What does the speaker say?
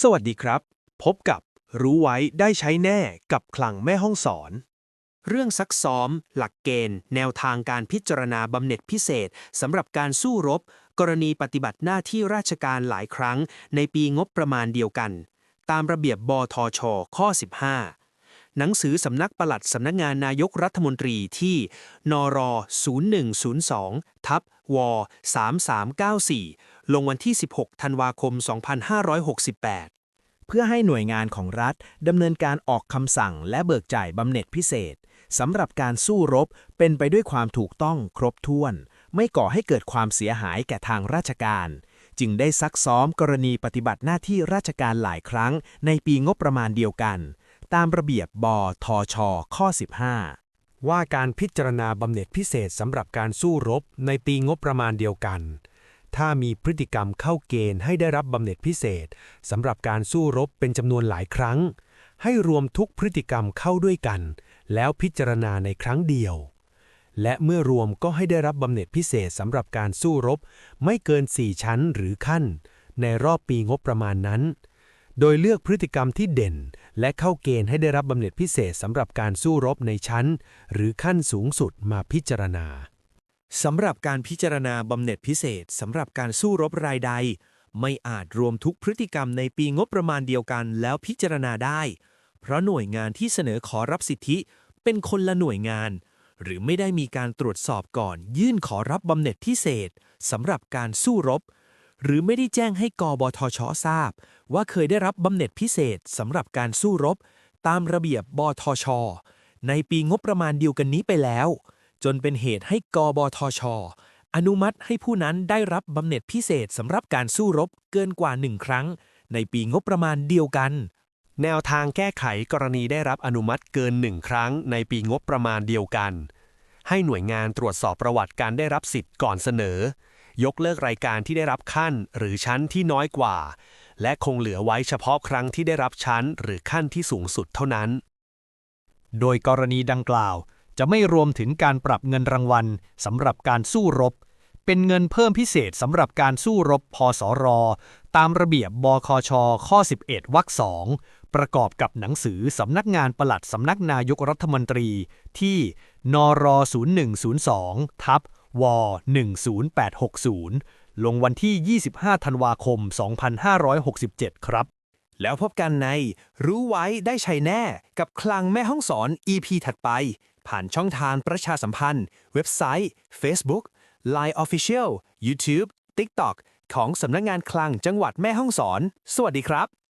สวัสดีครับ พบกับรู้ไว้ได้ใช้แน่กับคลังแม่ห้องสอน เรื่องซักซ้อม หลักเกณฑ์ แนวทางการพิจารณาบำเหน็จพิเศษสำหรับการสู้รบ กรณีปฏิบัติหน้าที่ราชการหลายครั้ง ในปีงบประมาณเดียวกัน ตามระเบียบบทช ข้อ 15 หนังสือสำนักปลัดสำนักงานนายกรัฐมนตรีที่ นร0102 ทับว 3394 ลงวันที่ 16 ธันวาคม 2568 เพื่อให้หน่วยงานของรัฐดำเนินการออกคำสั่งและเบิกจ่ายบำเหน็จพิเศษสำหรับการสู้รบเป็นไปด้วยความถูกต้องครบถ้วน ไม่ก่อให้เกิดความเสียหายแก่ทางราชการ จึงได้ซักซ้อมกรณีปฏิบัติหน้าที่ราชการหลายครั้งในปีงบประมาณเดียวกัน ตามระเบียบบทช ข้อ 15ว่าการพิจารณาบำเหน็จพิเศษสำหรับการสู้รบในปีงบประมาณเดียวกัน ถ้ามีพฤติกรรมเข้าเกณฑ์ให้ได้รับบำเหน็จพิเศษสำหรับการสู้รบเป็นจำนวนหลายครั้ง ให้รวมทุกพฤติกรรมเข้าด้วยกัน แล้วพิจารณาในครั้งเดียว และเมื่อรวมก็ให้ได้รับบำเหน็จพิเศษสำหรับการสู้รบ ไม่เกิน 4 ชั้นหรือขั้น ในรอบปีงบประมาณนั้น โดยเลือกพฤติกรรมที่เด่น และเข้าเกณฑ์ให้ได้รับบำเหน็จพิเศษสำหรับการสู้รบในชั้น หรือขั้นสูงสุดมาพิจารณา สำหรับการพิจารณาบำเหน็จพิเศษสำหรับการสู้รบรายใด ไม่อาจรวมทุกพฤติกรรมในปีงบประมาณเดียวกันแล้วพิจารณาได้ เพราะหน่วยงานที่เสนอขอรับสิทธิเป็นคนละหน่วยงาน หรือไม่ได้มีการตรวจสอบก่อน ยื่นขอรับบำเหน็จพิเศษสำหรับการสู้รบ หรือไม่ได้แจ้งให้กบทชทราบ ว่าเคยได้รับบำเหน็จพิเศษสำหรับการสู้รบ ตามระเบียบบทช ในปีงบประมาณเดียวกันนี้ไปแล้ว จนเป็นเหตุให้กบทช อนุมัติให้ผู้นั้นได้รับบำเหน็จพิเศษสำหรับการสู้รบเกินกว่าหนึ่งครั้ง ในปีงบประมาณเดียวกัน แนวทางแก้ไขกรณีได้รับอนุมัติเกินหนึ่งครั้ง ในปีงบประมาณเดียวกัน ให้หน่วยงานตรวจสอบประวัติการได้รับสิทธิ์ก่อนเสนอ ยกเลิกรายการที่ได้รับขั้นหรือชั้นที่น้อยกว่า และคงเหลือไว้เฉพาะครั้งที่ได้รับชั้น หรือขั้นที่สูงสุดเท่านั้น โดยกรณีดังกล่าว จะไม่รวมถึงการปรับเงินรางวัลสำหรับการสู้รบ เป็นเงินเพิ่มพิเศษสำหรับการสู้รบพสรตามระเบียบบคช ข้อ 11 วรรคสองประกอบกับหนังสือสำนักงานปลัดสำนักนายกรัฐมนตรีที่นร0102 ทับว10860 ลงวันที่ 25 ธันวาคม 2567 ครับ แล้วพบกันในรู้ไว้ได้ใช้แน่กับคลังแม่ห้องสอน EP ถัดไป ผ่านช่องทางประชาสัมพันธ์ เว็บไซต์ Facebook Line Official YouTube TikTok ของสำนักงานคลังจังหวัดแม่ฮ่องสอน สวัสดีครับ